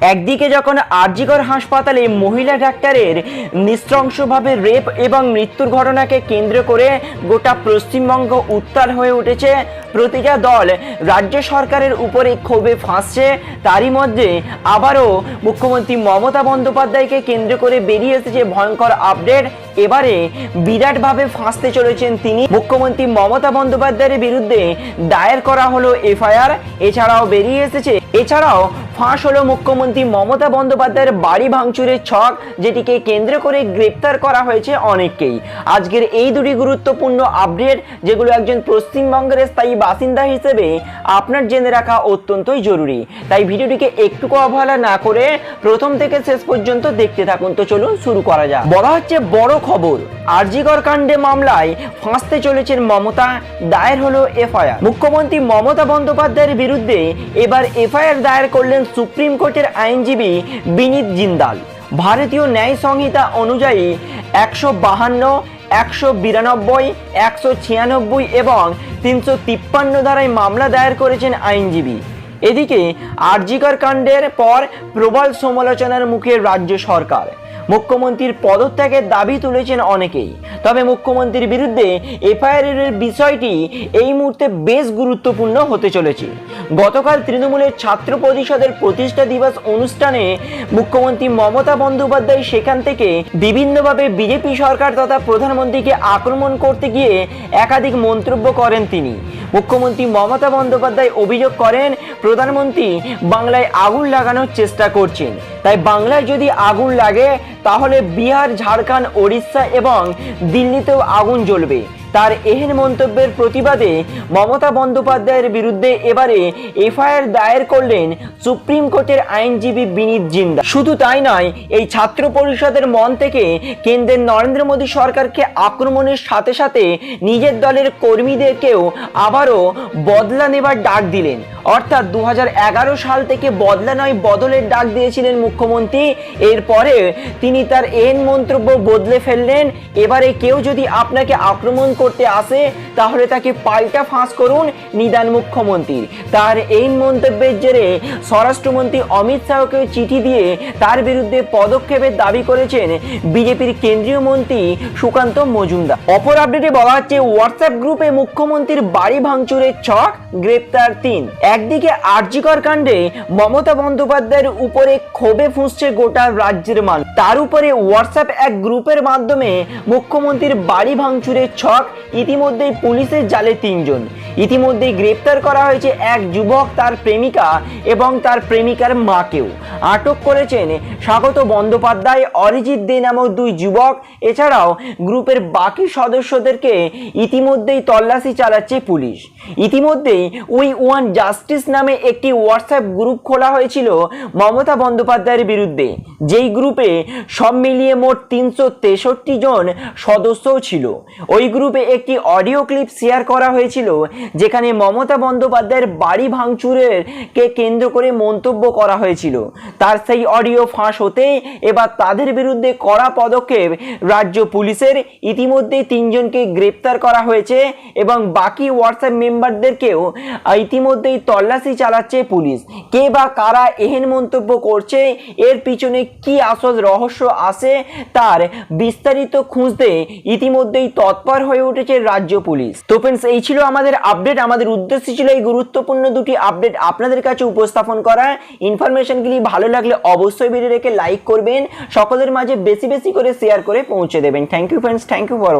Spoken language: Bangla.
একদিকে যখন আরজিকর হাসপাতালে মহিলা ডাক্তারের নৃশংসভাবে রেপ এবং মৃত্যুর ঘটনাকে কেন্দ্র করে গোটা পশ্চিমবঙ্গ উত্তাল হয়ে উঠেছে, প্রতিটা দল রাজ্য সরকারের উপরে ক্ষোভে ফাঁসছে। তারই মধ্যে আবারও মুখ্যমন্ত্রী মমতা বন্দ্যোপাধ্যায়কে কেন্দ্র করে বেরিয়ে এসেছে ভয়ঙ্কর আপডেট। এবারে বিরাটভাবে ফাঁসতে চলেছেন তিনি। মুখ্যমন্ত্রী মমতা বন্দ্যোপাধ্যায়ের বিরুদ্ধে দায়ের করা হলো এফআইআর। এছাড়াও বেরিয়ে এসেছে। এছাড়াও ফাঁস হলো মুখ্যমন্ত্রী মমতা বন্দ্যোপাধ্যায়ের বাড়ি ভাঙচুরের ছক, যেটিকে কেন্দ্র করে গ্রেপ্তার করা হয়েছে অনেককেই। আজকের এই দুটি গুরুত্বপূর্ণ আপডেট যেগুলো একজন পশ্চিমবঙ্গের স্থায়ী বাসিন্দা হিসেবে আপনার জেনে রাখা অত্যন্তই জরুরি। তাই ভিডিওটিকে একটুকু অবহেলা না করে প্রথম থেকে শেষ পর্যন্ত দেখতে থাকুন। তো চলুন শুরু করা যাক। বলা হচ্ছে বড় খবর, আরজিকর কাণ্ডে মামলায় ফাঁসতে চলেছেন মমতা, দায়ের হলো এফআইআর। মুখ্যমন্ত্রী মমতা বন্দ্যোপাধ্যায়ের বিরুদ্ধে এবার এফআইআর দায়ের করলেন সুপ্রিম কোর্টের আইনজীবী বিনীত জিন্দাল। ভারতীয় ন্যায় সংহিতা অনুযায়ী একশো বাহান্ন, একশো বিরানব্বই, একশো ছিয়ানব্বই এবং তিনশো তিপ্পান্ন ধারায় মামলা দায়ের করেছেন আইনজীবী। এদিকে আরজিকর কাণ্ডের পর প্রবল সমালোচনার মুখে রাজ্য সরকার। মুখ্যমন্ত্রীর পদত্যাগের দাবি তুলেছেন অনেকেই। তবে মুখ্যমন্ত্রীর বিরুদ্ধে এফআইআর বিষয়টি এই মুহূর্তে বেশ গুরুত্বপূর্ণ হতে চলেছে। গতকাল তৃণমূলের ছাত্র পরিষদের প্রতিষ্ঠা দিবস অনুষ্ঠানে মুখ্যমন্ত্রী মমতা বন্দ্যোপাধ্যায় সেখান থেকে বিভিন্নভাবে বিজেপি সরকার তথা প্রধানমন্ত্রীকে আক্রমণ করতে গিয়ে একাধিক মন্তব্য করেন তিনি। মুখ্যমন্ত্রী মমতা বন্দ্যোপাধ্যায় অভিযোগ করেন, প্রধানমন্ত্রী বাংলায় আগুন লাগানোর চেষ্টা করছেন। তাই বাংলায় যদি আগুন লাগে, তাহলে বিহার, ঝাড়খণ্ড, ওড়িশা এবং দিল্লিতেও আগুন জ্বলবে। তার এহেন মন্তব্যের প্রতিবাদে মমতা বন্দ্যোপাধ্যায়ের বিরুদ্ধে এবারে এফআইআর দায়ের করলেন সুপ্রিম কোর্টের আইনজীবী বিনীত জিন্দা শুধু তাই নয়, এই ছাত্র পরিষদের মন থেকে কেন্দ্রের নরেন্দ্র মোদী সরকারকে আক্রমণের সাথে সাথে নিজের দলের কর্মীদেরকেও আবারও বদলা নেবার ডাক দিলেন। অর্থাৎ দু হাজার এগারো সাল থেকে বদলা নয়, বদলের ডাক দিয়েছিলেন মুখ্যমন্ত্রী। এরপরে তিনি তার এন মন্তব্য বদলে ফেললেন। এবারে কেউ যদি আপনাকে আক্রমণ করতে আসে, তাহলে তাকে পাল্টা ফাঁস করুন নিদান মুখ্যমন্ত্রীর তার এই মন্তব্যের জেরে স্বরাষ্ট্রমন্ত্রী অমিত শাহকে চিঠি দিয়ে তার বিরুদ্ধে পদক্ষেপের দাবি করেছেন বিজেপির কেন্দ্রীয় মন্ত্রী সুকান্ত মজুমদার। অপর আপডেটে বলা হচ্ছে হোয়াটসঅ্যাপ গ্রুপে মুখ্যমন্ত্রীর বাড়ি ভাঙচুরের ছক গ্রেপ্তার তিন। একদিকে আর্যিকর কাণ্ডে মমতা বন্দ্যোপাধ্যায়ের উপরে ক্ষোভে ফুঁসছে গোটা রাজ্যের মান তার উপরে হোয়াটসঅ্যাপ এক গ্রুপের মাধ্যমে মুখ্যমন্ত্রীর বাড়ি ভাঙচুরের ছক, ইতিমধ্যেই পুলিশের জালে তিনজন। ইতিমধ্যেই গ্রেপ্তার করা হয়েছে এক যুবক, তার প্রেমিকা এবং তার প্রেমিকার মাকেও। আটক করেছেন স্বাগত বন্দ্যোপাধ্যায়, অরিজিৎ দে নামক দুই যুবক। এছাড়াও গ্রুপের বাকি সদস্যদেরকে ইতিমধ্যেই তল্লাশি চালাচ্ছে পুলিশ। ইতিমধ্যেই উই ওয়ান জাস্টিস নামে একটি হোয়াটসঅ্যাপ গ্রুপ খোলা হয়েছিল মমতা বন্দ্যোপাধ্যায়ের বিরুদ্ধে। যেই গ্রুপে সব মিলিয়ে মোট তিনশো তেষট্টি জন সদস্যও ছিল। ওই গ্রুপে একটি অডিও ক্লিপ শেয়ার করা হয়েছিল, যেখানে মমতা বন্দ্যোপাধ্যায়ের বাড়ি ভাঙচুরের কে কেন্দ্র করে মন্তব্য করা হয়েছিল। তার সেই অডিও ফাঁস হতে এবার তাদের বিরুদ্ধে কড়া পদক্ষেপ রাজ্য পুলিশের। ইতিমধ্যে তিনজনকে গ্রেপ্তার করা হয়েছে এবং বাকি হোয়াটসঅ্যাপ মেম্বারদেরকেও ইতিমধ্যেই তল্লাশি চালাচ্ছে পুলিশ। কে বা কারা এহেন মন্তব্য করছে, এর পিছনে কি আসল রহস্য আছে, তার বিস্তারিত খুঁজতে ইতিমধ্যেই তৎপর হয়ে উঠেছে রাজ্য পুলিশ। তো ফ্রেন্ডস এই ছিল আমাদের আপডেট আমাদের উদ্দেশ্য ছিল এই গুরুত্বপূর্ণ দুটি আপডেট আপনাদের কাছে উপস্থাপন করা। ইনফরমেশনগুলি ভালো লাগলে অবশ্যই ভিডিও রেখে লাইক করবেন। সকলের মাঝে বেশি বেশি করে শেয়ার করে পৌঁছে দেবেন। Thank you friends thank you for